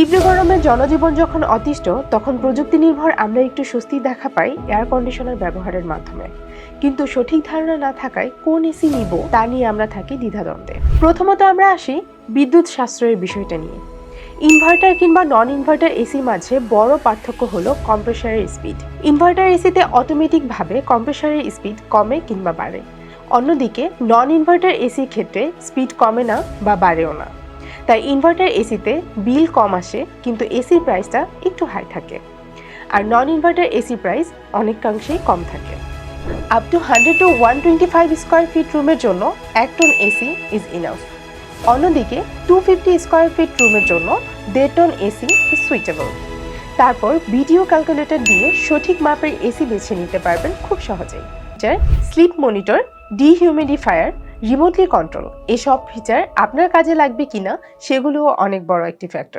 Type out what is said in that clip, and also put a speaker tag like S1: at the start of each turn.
S1: তীব্র গরমে জনজীবন যখন অতিষ্ঠ, তখন প্রযুক্তি নির্ভর আমরা একটু স্বস্তি দেখা পাই এয়ার কন্ডিশনার ব্যবহারের মাধ্যমে। কিন্তু সঠিক ধারণা না থাকায় কোন এসি নিব তা নিয়ে আমরা থাকি দ্বিধাদ্বন্দ্বে। প্রথমত আমরা আসি বিদ্যুৎ সাশ্রয়ের বিষয়টা নিয়ে। ইনভার্টার কিংবা নন ইনভার্টার এসির মাঝে বড় পার্থক্য হলো কম্প্রেসারের স্পিড ইনভার্টার এসিতে অটোমেটিকভাবে কম্প্রেসারের স্পিড কমে কিংবা বাড়ে। অন্যদিকে নন ইনভার্টার এসির ক্ষেত্রে স্পিড কমে না বা বাড়েও না। তাই ইনভার্টার এসিতে বিল কম আসে, কিন্তু এসির প্রাইসটা একটু হাই থাকে। আর নন ইনভার্টার এসি প্রাইস অনেকাংশেই কম থাকে। Up to hundred to one twenty five square feet রুমের জন্য এক টন এসি ইজ ইনাফ অন্যদিকে টু ফিফটি স্কোয়ার ফিট রুমের জন্য দেড় টন এসি ইজ সুইটেবল তারপর ভিডিও ক্যালকুলেটর দিয়ে সঠিক মাপের এসি বেছে নিতে পারবেন খুব সহজেই। Feature sleep monitor dehumidifier remotely control এসব ফিচার আপনার কাজে লাগবে কিনা সেগুলোও অনেক বড় একটি ফ্যাক্টর